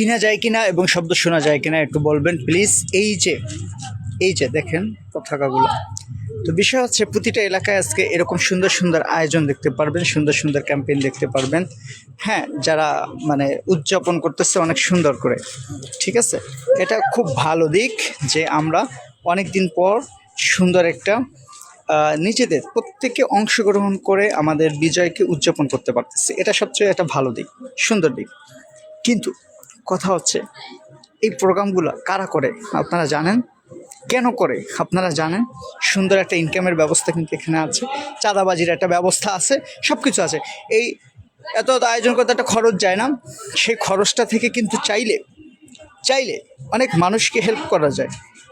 চিনা যায় কিনা এবং শব্দ শোনা যায় কিনা একটু বলবেন প্লিজ এই যে এই যে দেখেন পতাকাগুলো। তো বিষয় হচ্ছে প্রতিটা এলাকায় আজকে এরকম সুন্দর সুন্দর আয়োজন দেখতে পারবেন, সুন্দর সুন্দর ক্যাম্পেইন দেখতে পারবেন। হ্যাঁ যারা মানে উদযাপন করতেছে অনেক সুন্দর করে, ঠিক আছে? এটা খুব ভালো দিক যে আমরা অনেক দিন পর সুন্দর একটা নিজেদের প্রত্যেকে অংশগ্রহণ করে আমাদের বিজয়কে উদযাপন করতে পারতেছে। এটা সবচেয়ে একটা ভালো দিক, সুন্দর দিক। কিন্তু কথা হচ্ছে, এই প্রোগ্রামগুলো কারা করে আপনারা জানেন? কেন করে আপনারা জানেন? সুন্দর একটা ইনকামের ব্যবস্থা কিন্তু এখানে আছে, চাঁদাবাজির একটা ব্যবস্থা আছে সব কিছু আছে। এই এত আয়োজন করতে একটা খরচ যায় না। সেই খরচটা থেকে কিন্তু চাইলে চাইলে অনেক মানুষকে হেল্প করা যায়।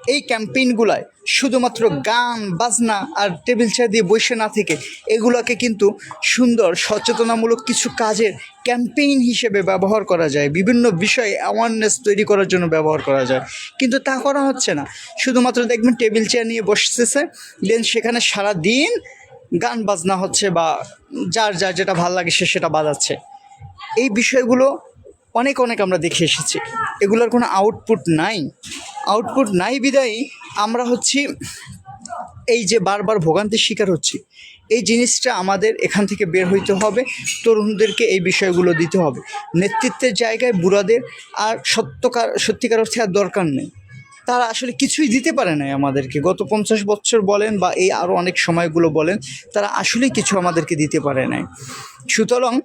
এই ক্যাম্পেইনগুলায় শুধুমাত্র গান, বাজনা আর টেবিল চেয়ার দিয়ে বসে না থেকে এগুলোকে কিন্তু সুন্দর, সচেতনামূলক কিছু কাজের ক্যাম্পেইন হিসেবে ব্যবহার করা যায়। বিভিন্ন বিষয়ে অ্যাওয়ারনেস তৈরি করার জন্য ব্যবহার করা যায়। কিন্তু তা করা হচ্ছে না। শুধুমাত্র দেখবেন টেবিল চেয়ার নিয়ে বসতেছে দেন সেখানে সারা দিন গান, বাজনা হচ্ছে বা যার যার যেটা ভালো লাগে সে সেটা বাজাচ্ছে। এই বিষয়গুলো অনেক অনেক আমরা দেখে এসেছি। এগুলোর কোনো আউটপুট নাই। আউটপুট নাই বিদায়ী, আমরা হচ্ছি এই যে বারবার ভোগান্তির শিকার হচ্ছি। এই জিনিসটা আমাদের এখান থেকে বের হইতে হবে, তরুণদেরকে এই বিষয়গুলো দিতে হবে। নেতৃত্বের জায়গায় বুড়াদের আর সত্যকার সত্যিকার অর্থে আর দরকার নেই। তারা আসলে কিছুই দিতে পারে নাই আমাদেরকে। গত পঞ্চাশ বছর বলেন বা এই আরও অনেক সময়গুলো বলেন, তারা আসলেই কিছু আমাদেরকে দিতে পারে নাই। সুতরাং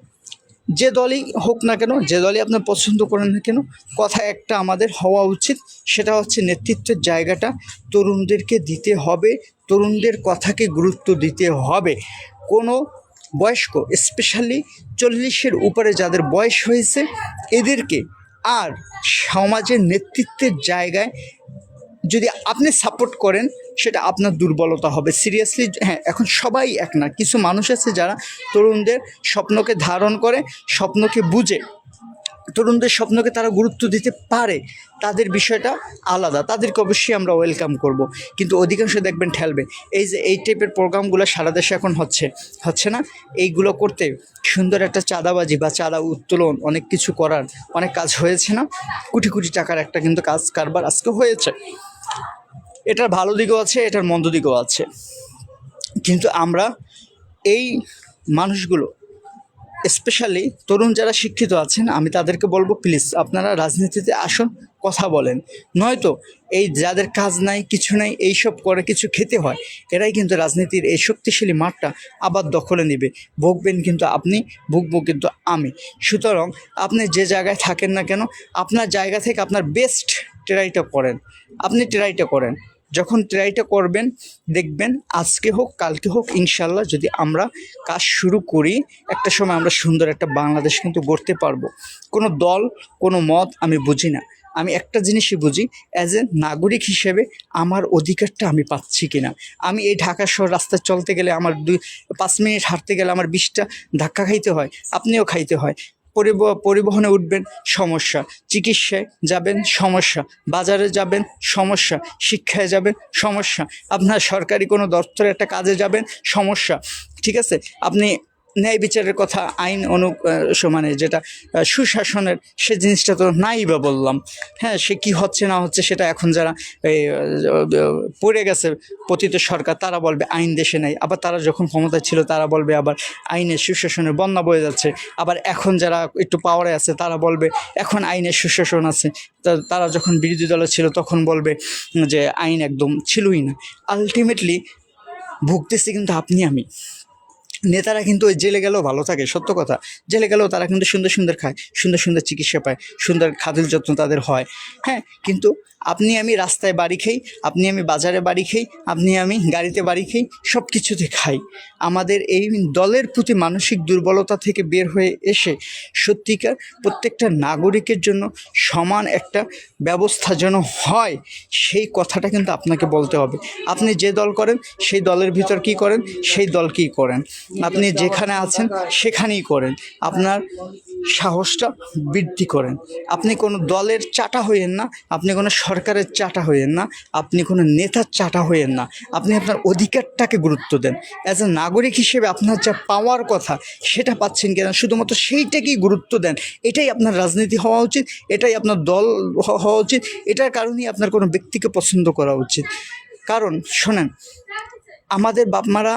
যে দলই হোক না কেন, যে দলই আপনার পছন্দ করেন না কেন, কথা একটা আমাদের হওয়া উচিত। সেটা হচ্ছে নেতৃত্বের জায়গাটা তরুণদেরকে দিতে হবে, তরুণদের কথাকে গুরুত্ব দিতে হবে। কোনো বয়স্ক স্পেশালি চল্লিশের উপরে যাদের বয়স হয়েছে, এদেরকে আর সমাজের নেতৃত্বের জায়গায় যদি আপনি সাপোর্ট করেন, সেটা আপনার দুর্বলতা হবে। সিরিয়াসলি হ্যাঁ এখন সবাই এক না। কিছু মানুষ আছে যারা তরুণদের স্বপ্নকে ধারণ করে, স্বপ্নকে বুঝে। তরুণদের স্বপ্নকে তারা গুরুত্ব দিতে পারে। তাদের বিষয়টা আলাদা। তাদেরকে অবশ্যই আমরা ওয়েলকাম করব। কিন্তু অধিকাংশ দেখবেন ঠেলবে। এই যে, এই টাইপের প্রোগ্রামগুলো সারা দেশে এখন হচ্ছে। হচ্ছে না? এইগুলো করতে সুন্দর একটা চাঁদাবাজি বা চাঁদা উত্তোলন, অনেক কিছু করার অনেক কাজ হয়েছে না? কোটি কোটি টাকার একটা কিন্তু কাজ কারবার আজকে হয়েছে। এটার ভালো দিকও আছে, এটার মন্দ দিকও আছে। কিন্তু আমরা এই মানুষগুলো স্পেশালি তরুণ যারা শিক্ষিত আছেন, আমি তাদেরকে বলব প্লিজ আপনারা রাজনীতিতে আসুন, কথা বলেন। নয়তো এই যাদের কাজ নাই, কিছু নাই, এইসব করে কিছু খেতে হয়, এরাই কিন্তু রাজনীতির এই শক্তিশালী মাঠটা আবার দখলে নেবে। ভুগবেন কিন্তু আপনি, ভুগবো কিন্তু আমি। সুতরাং আপনি যে জায়গায় থাকেন না কেন, আপনার জায়গা থেকে আপনার বেস্ট ট্রাইটা করেন। আপনি ট্রাইটা করেন। যখন ট্রাইটা করবেন, দেখবেন আজকে হোক, কালকে হোক ইনশাল্লাহ যদি আমরা কাজ শুরু করি, একটা সময় আমরা সুন্দর একটা বাংলাদেশ কিন্তু গড়তে পারব। কোনো দল, কোনো মত আমি বুঝি না। আমি একটা জিনিসই বুঝি অ্যাজ এ নাগরিক হিসেবে আমার অধিকারটা আমি পাচ্ছি কিনা। আমি এই ঢাকা শহর রাস্তায় চলতে গেলে আমার দুই, পাঁচ মিনিট হাঁটতে গেলে আমার বিষটা ধাক্কা খাইতে হয়, আপনিও খাইতে হয়। পরিবহনে উঠবেন সমস্যা। চিকিৎসায় যাবেন সমস্যা। বাজারে যাবেন সমস্যা। শিক্ষায় যাবেন সমস্যা। আপনার সরকারি কোনো দপ্তরে একটা কাজে যাবেন সমস্যা। ঠিক আছে? আপনি ন্যায় বিচারের কথা আইন অনু সমানে যেটা সুশাসনের, সে জিনিসটা তো নাই বা বললাম। হ্যাঁ সে কি হচ্ছে না হচ্ছে সেটা এখন যারা পড়ে গেছে, পতিত সরকার, তারা বলবে আইন দেশে নাই। আবার তারা যখন ক্ষমতায় ছিল, তারা বলবে আবার আইনের সুশাসনের বন্যা বয়ে যাচ্ছে। আবার এখন যারা একটু পাওয়ারে আছে, তারা বলবে এখন আইনের সুশাসন আছে। তারা যখন বিরোধী দলে ছিল, তখন বলবে যে আইন একদম ছিলই না। আলটিমেটলি ভুগতেছি কিন্তু আপনি আমি। নেতারা কিন্তু ওই জেলে গেলেও ভালো থাকে, সত্য কথা। জেলে গেলেও তারা কিন্তু সুন্দর সুন্দর খায়, সুন্দর সুন্দর চিকিৎসা পায়, সুন্দর খাদ্য যত্ন তাদের হয়। হ্যাঁ কিন্তু আপনি আমি রাস্তায় বাড়ি খাই, আপনি আমি বাজারে বাড়ি খাই, আপনি আমি গাড়িতে বাড়ি খাই সব কিছুতে খাই। আমাদের এই দলের প্রতি মানসিক দুর্বলতা থেকে বের হয়ে এসে সত্যিকার প্রত্যেকটা নাগরিকের জন্য সমান একটা ব্যবস্থা যেন হয়, সেই কথাটা কিন্তু আপনাকে বলতে হবে। আপনি যে দল করেন, সেই দলের ভিতর কি করেন, সেই দলকেই করেন। আপনি যেখানে আছেন, সেখানেই করেন। আপনার সাহসটা বৃদ্ধি করেন। আপনি কোনো দলের চাটা হইয়েন না, আপনি কোনো সরকারের চাটা হইয়েন না, আপনি কোনো নেতার চাটা হইয়েন না। আপনি আপনার অধিকারটাকে গুরুত্ব দেন। অ্যাজ এ নাগরিক হিসেবে আপনার যা পাওয়ার কথা, সেটা পাচ্ছেন কিনা, শুধুমাত্র সেইটাকেই গুরুত্ব দেন। এটাই আপনার রাজনীতি হওয়া উচিত, এটাই আপনার দল হওয়া উচিত, এটার কারণেই আপনার কোনো ব্যক্তিকে পছন্দ করা উচিত। কারণ, শোনেন আমাদের বাপমারা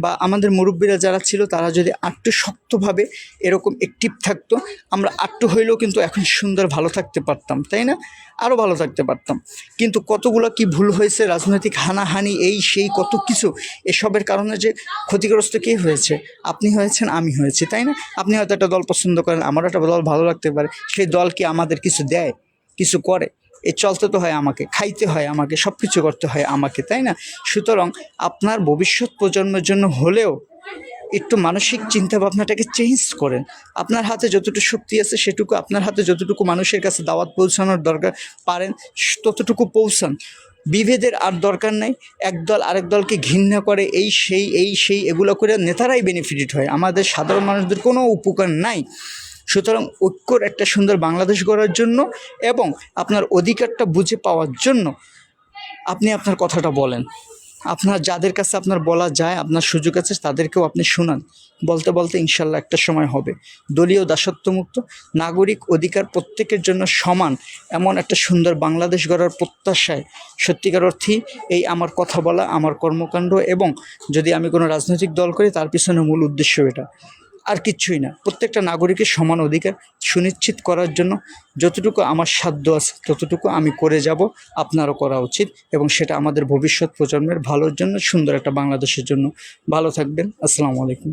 বা আমাদের মুরব্বীরা যারা ছিল, তারা যদি আটটু শক্তভাবে এরকম অ্যাক্টিভ থাকতো, আমরা আটটু হইলেও কিন্তু এখন সুন্দর ভালো থাকতে পারতাম, তাই না? আরও ভালো থাকতে পারতাম। কিন্তু কতগুলো কি ভুল হয়েছে, রাজনৈতিক হানাহানি, এই, সেই, কত কিছু, এসবের কারণে যে ক্ষতিগ্রস্ত কে হয়েছে? আপনি হয়েছেন, আমি হয়েছি, তাই না? আপনি হয়তো একটা দল পছন্দ করেন, আমারও একটা দল ভালো লাগতে পারে, সেই দল কি আমাদের কিছু দেয়, কিছু করে? এ চলতে তো হয় আমাকে, খাইতে হয় আমাকে সব কিছু করতে হয় আমাকে, তাই না? সুতরাং আপনার ভবিষ্যৎ প্রজন্মের জন্য হলেও একটু মানসিক চিন্তা ভাবনাটাকে চেঞ্জ করেন। আপনার হাতে যতটুকু শক্তি আছে সেটুকু, আপনার হাতে যতটুকু মানুষের কাছে দাওয়াত পৌঁছানোর দরকার পারেন, ততটুকু পৌঁছান। বিভেদের আর দরকার নাই, একদল আরেক দলকে ঘৃণা করে, এই সেই এই সেই, এগুলো করে নেতারাই বেনিফিটেড হয়। আমাদের সাধারণ মানুষদের কোনো উপকার নাই। সুতরাং ঐক্যর একটা সুন্দর বাংলাদেশ গড়ার জন্য এবং আপনার অধিকারটা বুঝে পাওয়ার জন্য আপনি আপনার কথাটা বলেন। আপনার যাদের কাছে আপনার বলা যায়, আপনার সুযোগ আছে, তাদেরকেও আপনি শোনান। বলতে বলতে ইনশাল্লাহ একটা সময় হবে। দলীয় দাসত্বমুক্ত, নাগরিক অধিকার প্রত্যেকের জন্য সমান, এমন একটা সুন্দর বাংলাদেশ গড়ার প্রত্যাশায় সত্যিকার অর্থেই এই আমার কথা বলা, আমার কর্মকাণ্ড এবং যদি আমি কোনো রাজনৈতিক দল করি, তার পিছনে মূল উদ্দেশ্য এটা। আর কিচ্ছুই না। প্রত্যেকটা নাগরিকের সমান অধিকার সুনিশ্চিত করার জন্য যতটুকু আমার সাধ্য আছে, ততটুকু আমি করে যাব, আপনারও করা উচিত এবং সেটা আমাদের ভবিষ্যৎ প্রজন্মের ভালোর জন্য, সুন্দর একটা বাংলাদেশের জন্য। ভালো থাকবেন, আসসালামু আলাইকুম।